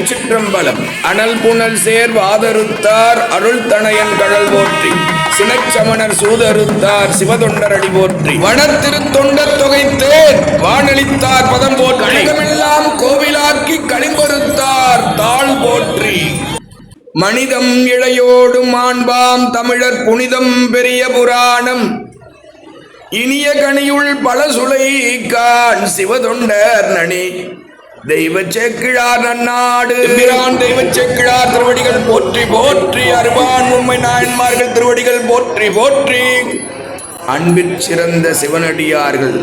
திருச்சிற்றம்பலம். அனல் புனல் சேர் வாதருத்தார் அருள் தனையன் கடல் போற்றி. சினச்சமணர் சூதருத்தார் சிவதொண்டர் அடி போற்றி. வனத்திருத்தொண்டர் தொகைத்தேன் வானளித்தார் பதம் போற்றி. கோவிலாக்கி களிம்பொருத்தார் தாழ் போற்றி. மனிதம் இழையோடும் மாண்பாம் தமிழர் புனிதம் பெரிய புராணம். இனிய கனியுள் பல சுளை கான் சிவதொண்டர் நனி. தெய்வ சேக்கிழார் நன்னாடு. பிரான் தெய்வ சேக்கிழார் திருவடிகள் போற்றி போற்றி. அருவான் உண்மை நாயன்மார்கள் திருவடிகள் போற்றி போற்றி. அன்பிற் சிறந்த சிவனடியார்கள்.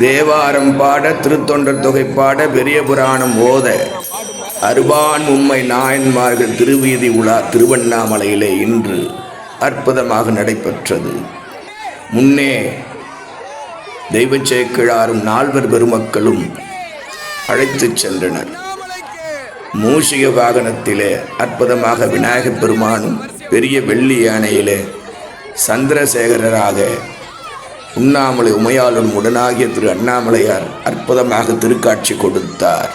தேவாரம் பாட திருத்தொண்டர் தொகை பாட பெரிய புராணம் ஓத. அருபான் உண்மை நாயன்மார்கள் திருவீதி உலா திருவண்ணாமலையிலே இன்று அற்புதமாக நடைபெற்றது. முன்னே தெய்வச் சேக்கிழாரும் நால்வர் பெருமக்களும் அழைத்துச் சென்றனர். மூஷிக வாகனத்திலே அற்புதமாக விநாயகப் பெருமானும் பெரிய வெள்ளி யானையிலே சந்திரசேகரராக உண்ணாமலை உமையாளும் உடனாகிய திரு அண்ணாமலையார் அற்புதமாக திருக்காட்சி கொடுத்தார்.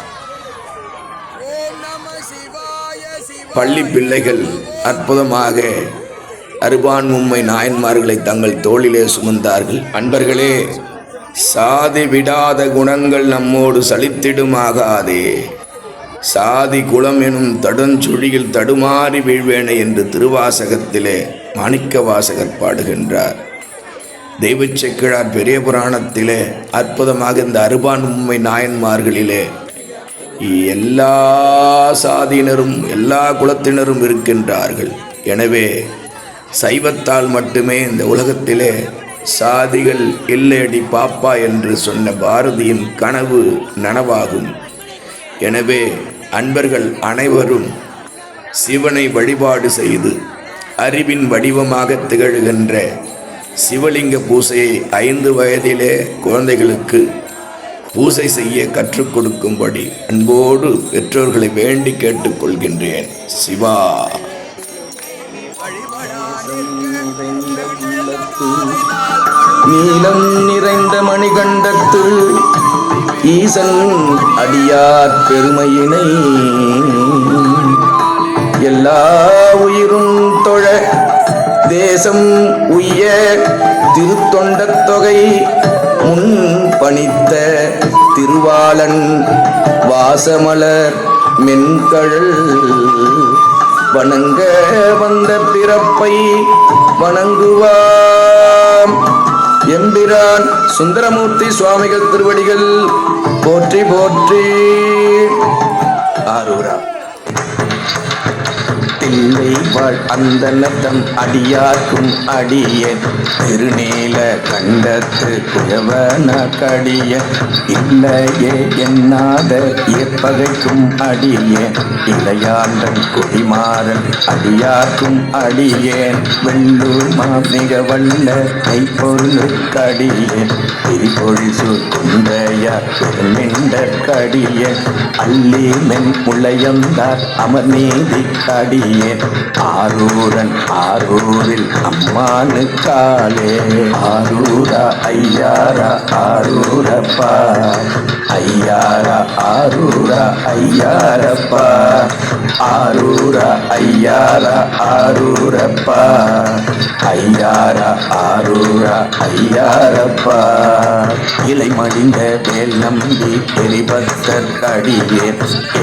பள்ளி பிள்ளைகள் அற்புதமாக அருபான் உம்மை நாயன்மார்களை தங்கள் தோளிலே சுமந்தார்கள். அன்பர்களே சாதி விடாத குணங்கள் நம்மோடு சலித்திடுமாகாதே. சாதி குலம் எனும் தடுஞ்சுழியில் தடுமாறி வீழ்வேனே என்று திருவாசகத்திலே மாணிக்க வாசகர் பாடுகின்றார். தெய்வச்செக்கிழார் பெரிய புராணத்திலே அற்புதமாக இந்த அருபான் உண்மை நாயன்மார்களிலே எல்லா சாதியினரும் எல்லா குலத்தினரும் இருக்கின்றார்கள். எனவே சைவத்தால் மட்டுமே இந்த உலகத்திலே சாதிகள் இல்லையடி பாப்பா என்று சொன்ன பாரதியின் கனவு நனவாகும். எனவே அன்பர்கள் அனைவரும் சிவனை வழிபாடு செய்து அறிவின் வடிவமாக திகழ்கின்ற சிவலிங்க பூசையை ஐந்து வயதிலே குழந்தைகளுக்கு பூசை செய்ய கற்றுக் கொடுக்கும்படி அன்போடு பெற்றோர்களை வேண்டி கேட்டுக்கொள்கின்றேன். சிவா. நீலம் நிறைந்த மணிகண்டத்து ஈசன் அடியார் பெருமையினை எல்லா உயிரும் தொழ தேசம் உய்ய திருத்தொண்டத் தொகை முன் பணித்த திருவாளன் வாசமலர் மென்கழல் வணங்க வந்த பிறப்பை வணங்குவாம். எம்பிரான் சுந்தரமூர்த்தி சுவாமிகள் திருவடிகள். போற்றி போற்றி. ஆரூரா. தில்லை வாழ் அந்த நத்தம் அடியார்க்கும் அடியேன். திருநீல கண்டத்து குயவன கடிய இல்லையே எண்ணாத எப்பகைக்கும் அடியேன். இளையாண்டன் குடிமாறன் அடியார்க்கும் அடியேன். வெள்ளூர் மாமிக வல்ல கைப்பொருளுக்கடியேன் திரிபொழிசு சுந்தையார் பெருமிண்ட கடிய அல்லி மென் முளையந்தார் அமர் நீதி கடிய ஆரூரன் ஆரூரில் அம்மானு காலே ஆரூரா ஐயாரா ஆரூரப்பா. ஐயாரா ஆரூரா ஐயாரப்பா. ஆரூரா ஐயாரா ஆரூரப்பா. ஐயாரா ஆரூரா ஐயாரப்பா. இலை மடிந்த வேல் நம்பி எரிபத்தர் அடியே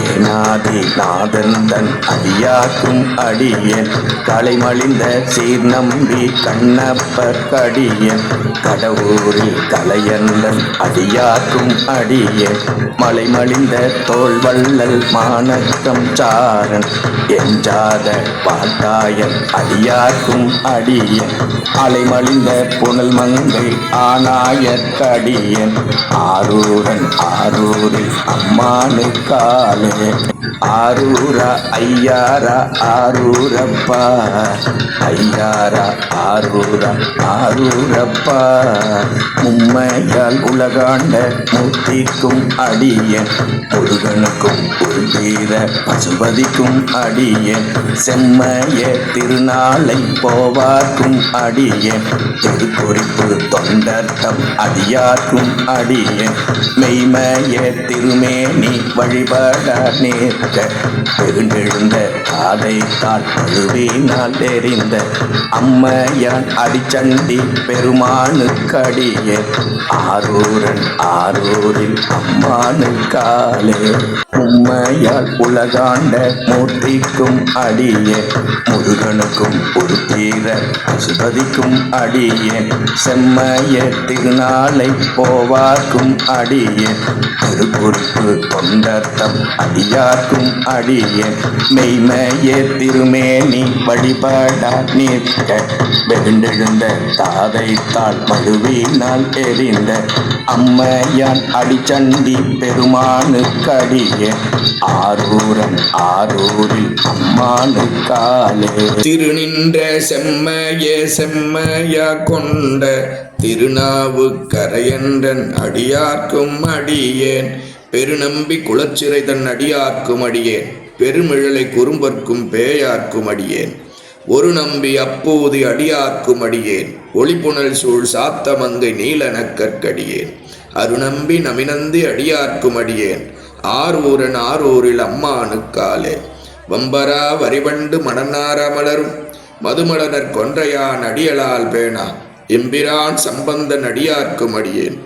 ஏனாதி நாதந்தன் அடியாக்கும் அடியேன். களைமழிந்த சீர் நம்பி கண்ணப்பர் கடியேன். கடவுரில் கலையல்லன் அடியாக்கும் அடியேன். மலைமழிந்த தோல் வள்ளல் மானக்கம் சாரன். எஞ்சாத பாட்டாயன் அடியாக்கும் அடியேன். அலைமழிந்த புனல் மங்கை ஆனாயக்கடியன் ஆரூரன் ஆரூரில் அம்மானு காலே. ஆரூரா ஐயாரா ஆரூரப்பா. ஐயாரா ஆரூரா ஆரூரப்பா. உம்மையால் உலகாண்ட மூர்த்திக்கும் அடியன். முருகனுக்கும் ஒரு தீர பசுபதிக்கும் அடியன். செம்மைய திருநாளை போவார்க்கும் அடியன். திருக்குறிப்பு தொண்டர்த்தம் அடியார்க்கும் அடியன். மெய்மைய திருமேனி வழிபட நேர் நிற்க பெருந்தெழுந்த காதைத்தால் பழுவினால் தெரிந்த அம்மையான் அடிச்சண்டி பெருமானுக்கடியே ஆரூரன் ஆரூரில் அம்மானுக்காலே உம்மையால் உலகாண்ட மூர்த்திக்கும் அடியே. முருகனுக்கும் ஒரு தீர பசுபதிக்கும் அடியே. செம்மைய திருநாளை போவார்க்கும் அடியே. திருக்குறிப்பு தொண்டர்த்தம் காக்கும் அடியே. மெய்மைய திருமேனி வழிபாடா நிற்க. வெகுண்டெழுந்த தாதைத்தாள் மழுவினால் எரிந்த அம்மையான் அடிச்சண்டி பெருமானுக்கடியே. ஆரூரன் ஆரூரில் அம்மானுக்காலே. திருநின்ற செம்மைய செம்மையா கொண்ட திருநாவுக்கரையன்றன் அடியார்க்கும் அடியேன். பெருநம்பி குலச்சிறை தன் அடியார்க்கும் அடியேன் பெருமிழலை குறும்பர்க்கும் பேயார்க்கும் அடியேன் ஒரு நம்பி அப்போது அடியார்க்கும் அடியேன் ஒளிப்புணல் சூழ் சாத்தமங்கை நீலனக்கற்கடியேன் அருநம்பி நமினந்தி அடியார்க்கும் அடியேன் ஆரூரன் ஆரூரில் அம்மானுக்காலே வம்பரா வரிவண்டு மணநார மலரும் மதுமலனர் கொன்றையான் அடியலால் பேணா எம்பிரான் சம்பந்தன் அடியார்க்கும் அடியேன்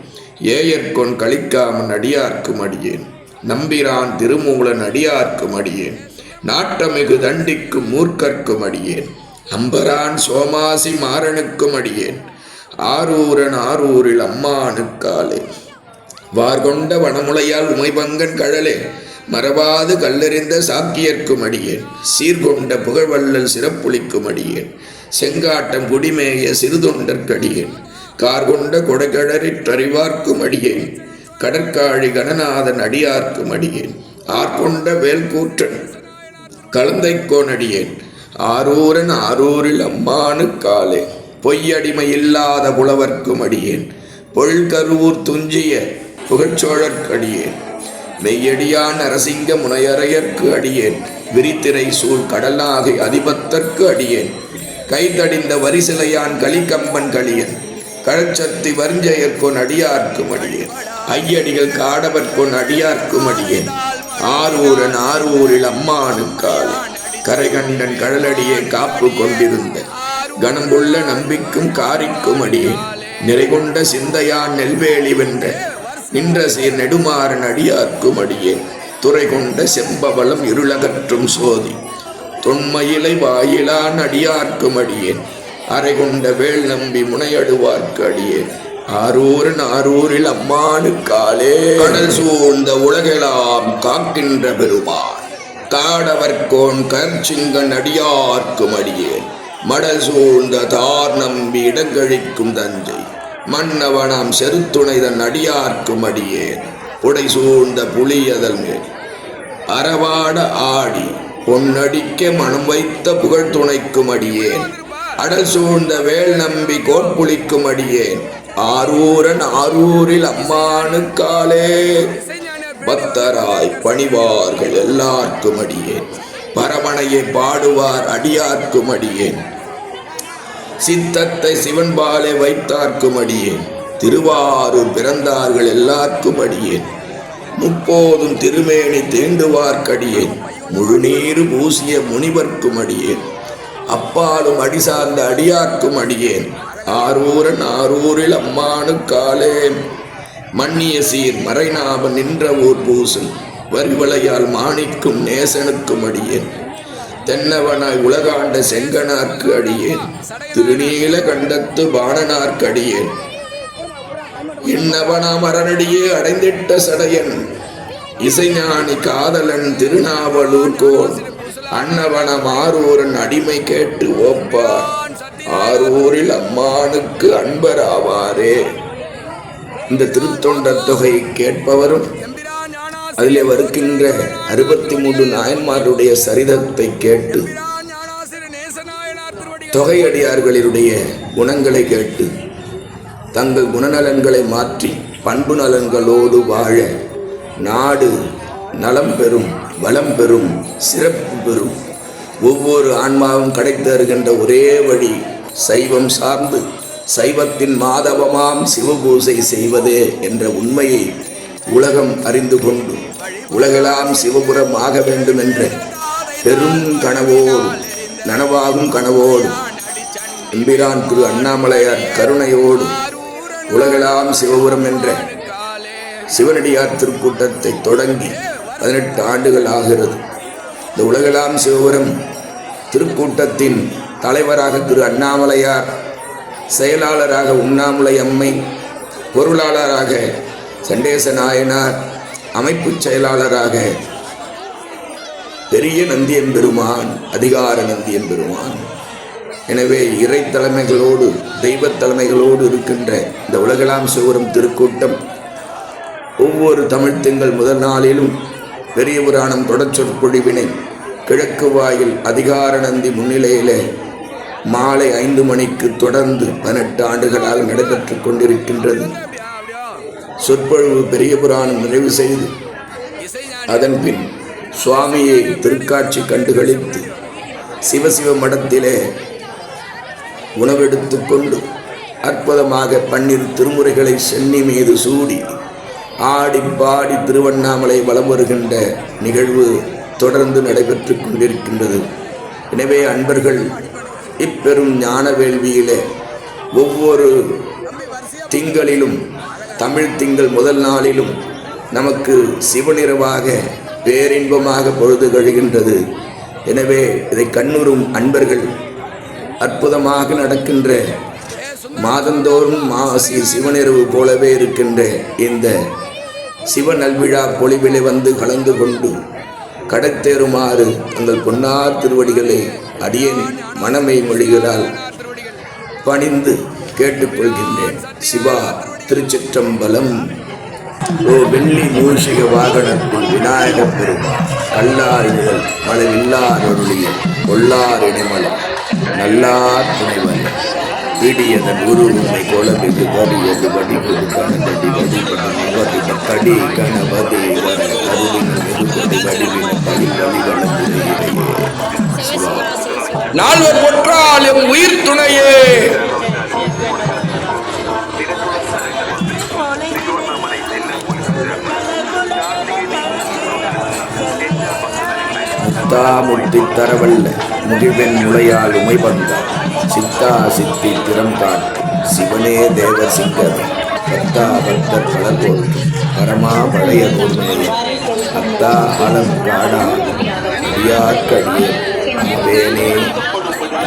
ஏயர்கொன் கழிக்காமன் அடியார்க்கும் அடியேன். நம்பிரான் திருமூலன் அடியார்க்கும் அடியேன். நாட்டமிகு தண்டிக்கும் மூர்க்கர்க்கும் அடியேன். அம்பரான் சோமாசி மாறனுக்கும் அடியேன். ஆரூரன் ஆரூரில் அம்மானுக்காலே வார்கொண்ட வனமுலையால் உமைபங்கன் கழலே. மறவாது கல்லெறிந்த சாக்கியர்க்கும் அடியேன். சீர்கொண்ட புகழ்வள்ளல் சிறப்புளிக்கும் அடியேன். செங்காட்டம் குடிமேய சிறுதொண்டற்கடியேன் கார்கொண்ட கொடைகழறிற்றறிவார்க்கும் அடியேன் கடற்காழி கணநாதன் அடியார்க்கும் அடியேன் ஆர்கொண்ட வேல்கூற்றன் கலந்தைக்கோன் அடியேன் ஆரூரன் ஆரூரில் அம்மானு காலே. பொய்யடிமை இல்லாத புலவர்க்கும் அடியேன் பொழ்கருவூர் துஞ்சிய புகழ்ச்சோழர்க்கடியேன் மெய்யடியான் அரசிங்க முனையறையர்க்கு அடியேன். விரித்திரை சூழ் கடலாகை அதிபத்தர்க்கு அடியேன். கைதடிந்த வரிசிலையான் கலிகம்பன் களியன். கழச்சத்தி வரிஞ்சயற்கொன் அடியார்க்கும் அடியேன் ஐயடிகள் காடவர்கொன் அடியார்க்கும் அடியேன் ஆரூரன் ஆரூரில் அம்மானுக்கால் கரைகண்டன் கடலடியே காப்பு கொண்டிருந்த. கணம்புள்ள நம்பிக்கும் காரிக்கும் அடியேன் நிறைகொண்ட சிந்தையான் நெல்வேலி வென்ற. நின்ற சீர் நெடுமாறன் அடியார்க்கும் அடியேன் துறை கொண்ட செம்பவளம் இருளகற்றும் சோதி. தொன்மயிலை வாயிலான் அடியார்க்கும் அடியேன் அறை கொண்ட வேள் நம்பி முனையடுவார்க்கு அடியே ஆரூரன் ஆரூரில் அம்மானு காலே. கடல் சூழ்ந்த உலகெல்லாம் காக்கின்ற பெருமான். தாடவர்கோன் கற்சிங்கன் அடியார்க்கும் அடியேன் மடல் சூழ்ந்த தார் நம்பி இடங்கழிக்கும் தஞ்சை. மன்னவனாம் செருத்துணைதன் அடியார்க்கும் அடியேன் புடை சூழ்ந்த புலியதல் மேல். அறவாட ஆடி பொன்னடிக்க மனம் வைத்த புகழ் துணைக்கும் அடியேன். அடல் சூழ்ந்த வேல் நம்பி கோட்புளிக்கும் அடியேன் ஆரூரன் ஆரூரில் அம்மானுக்காலே. பக்தராய் பணிவார்கள் எல்லார்க்கும் அடியேன் பரமனையை பாடுவார் அடியார்க்கும் அடியேன் சித்தத்தை சிவன்பாலை வைத்தார்க்கும் அடியேன் திருவாரூர் பிறந்தார்கள் எல்லார்க்கும் அடியேன் முப்போதும் திருமேனி தீண்டுவார்க்கடியேன் முழுநீர் பூசிய முனிவர்க்கும் அடியேன் அப்பாலும் அடி சார்ந்த அடியார்க்கும் அடியேன். ஆரூரன் ஆரூரில் அம்மானுக்காலே மன்னிய சீர் மறைநாபன் நின்ற ஊர் பூசும் வரிவளையால் மாணிக்கும் நேசனுக்கும் அடியேன். தென்னவனாய் உலகாண்ட செங்கனார்க்கு அடியேன். திருநீல கண்டத்து பாணனார்க்கு அடியேன். இன்னவனாம் அரணடியே அடைந்திட்ட சடையன். இசைஞானி காதலன் திருநாவலூர் கோன் அன்னவனம் ஆரூரன் அடிமை கேட்டு ஓப்பார் ஆரூரில் அம்மானுக்கு அன்பராவாரே. இந்த திருத்தொண்ட தொகை கேட்பவரும் அதிலே வருகின்ற அறுபத்தி மூன்று நாயன்மாருடைய சரிதத்தை கேட்டு தொகையடியார்களினுடைய குணங்களை கேட்டு தங்கள் குணநலன்களை மாற்றி பண்பு நலன்களோடு வாழ நாடு நலம் பெறும். வளம் பெறும் சிறப்பு பெறும். ஒவ்வொரு ஆன்மாவும் கிடைத்தருகின்ற ஒரே வழி சைவம் சார்ந்து சைவத்தின் மாதவமாம் சிவபூசை செய்வதே என்ற உண்மையை உலகம் அறிந்து கொண்டு உலகெல்லாம் சிவபுரம் ஆக வேண்டும் என்ற பெரும் கனவோடு நனவாகும் கனவோடு எம்பிரான் திரு அண்ணாமலையார் கருணையோடு உலகெல்லாம் சிவபுரம் என்ற சிவனடியார் திருக்கூட்டத்தை தொடங்கி பதினெட்டு ஆண்டுகள் ஆகிறது. இந்த உலகெல்லாம் சிவபுரம் திருக்கூட்டத்தின் தலைவராக திரு அண்ணாமலையார் செயலாளராக உண்ணாமுலை அம்மை பொருளாளராக சண்டேச நாயனார் அமைப்புச் செயலாளராக பெரிய நந்தியன் பெருமான் அதிகார நந்தியன் பெருமான். எனவே இறை தலைமைகளோடு தெய்வ தலைமைகளோடு இருக்கின்ற இந்த உலகலாம் சிவரம் திருக்கூட்டம் ஒவ்வொரு தமிழ் திங்கள் முதல் நாளிலும் பெரிய புராணம் தொடர் கிழக்கு வாயில் அதிகார நந்தி முன்னிலையிலே மாலை ஐந்து மணிக்கு தொடர்ந்து பதினெட்டு ஆண்டுகளாக நடைபெற்று கொண்டிருக்கின்றது. சொற்பொழிவு பெரிய புராணம் நிறைவு செய்து அதன் பின் சுவாமியை திருக்காட்சி கண்டுகளித்து சிவசிவ மடத்திலே உணவெடுத்து கொண்டு அற்புதமாக பன்னிரு திருமுறைகளை சென்னி மீது சூடி ஆடி பாடி திருவண்ணாமலை வலம் வருகின்ற நிகழ்வு தொடர்ந்து நடைபெற்றுக் கொண்டிருக்கின்றது. எனவே அன்பர்கள் இப்பெரும் ஞான வேள்வியிலே ஒவ்வொரு திங்களிலும் தமிழ் திங்கள் முதல் நாளிலும் நமக்கு சிவநிறவாக பேரின்பமாக பொழுது கழிகின்றது. எனவே இதை கண்ணுறும் அன்பர்கள் அற்புதமாக நடக்கின்ற மாதந்தோறும் மாசி சிவநிறவு போலவே இருக்கின்ற இந்த சிவ நல்விழா பொலிவிலே வந்து கலந்து கொண்டு கடத்தேறுமாறு தங்கள் பொன்னார் திருவடிகளை அடியேன் மனமை மொழிகளால் பணிந்து கேட்டுக்கொள்கின்றேன். சிவா திருச்சிற்றம்பலம். ஓ வெள்ளி மூஷிக வாகனத்தில் விநாயகப் பெருமாள். கல்லார் முதல் மழவில்லார் அருளிய கொள்ளார் இடைமலம் நல்லார் துணைவன் இடியதன் உரு உண்மை கோலமிகு வடியது வடிவது கணபதி வடிபடி வடிவ கடி கணபதி வர அருளின மெதுபடி வடிவின படி வழிவள நால்வர் பொற்றால் எம் உயிர் துணையே. முத்தா முத்தி தரவல்ல. முகிவெண் முளையால் உமை வந்தார் சித்தா சித்தி திறம் காட்டு சிவனே தேவர் சிங்கர் பத்தா பக்தர் பலர் போற்று பரமா பழைய நூல்மையே அத்தா அலம் காடா அடியார்க்கடியே அமவேனே.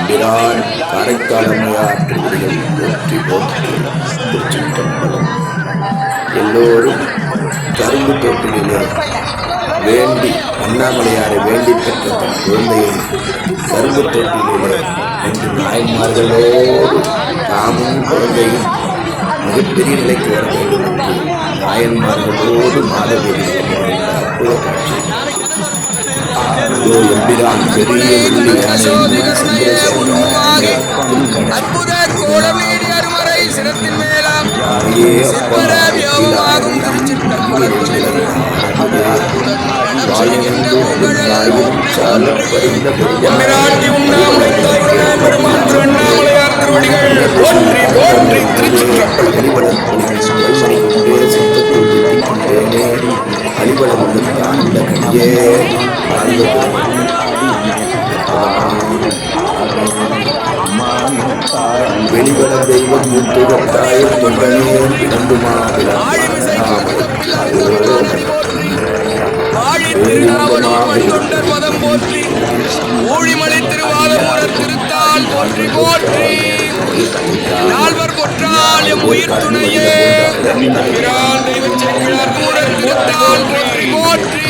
பிரான் காரைக்காலமையார் திருவிழிகள் போற்றி போற்றி. திருச்சிற்றம்பலம். எல்லோரும் கரும்பு தோட்டத்திலே வேண்டி அண்ணாமலையாரை வேண்டி பெற்ற தன் குழந்தையை கரும்பு தோட்டிலே என்று நாயன்மார்களோடு தாமும் குழந்தையும் மிகப்பெரிய நிலைக்கு வர வேண்டும். என்று நாயன்மார்களோடு மாதவேதி அற்புத காட்சி எம்பிரான் பெரிய அற்புத கோலமேடி அருமறை சிரத்தின் மேலாம். வியோகமாகும் திருச்சிற்றம்பலம் வெளிவர தெய்வம் முத்துகத்தாயம் தொண்டனேன் பிறந்துமா திருநாவலூர் தொண்டர் பதம் போற்றி ஊழிமலை திருவாதபுர திருத்தால் போற்றி போற்றி. நால்வர் பொற்றால் எம் உயிர் துணையே. பிரான் தெய்வச் செக்கிழார் மூரர் திருத்தால் போற்றி போற்றி.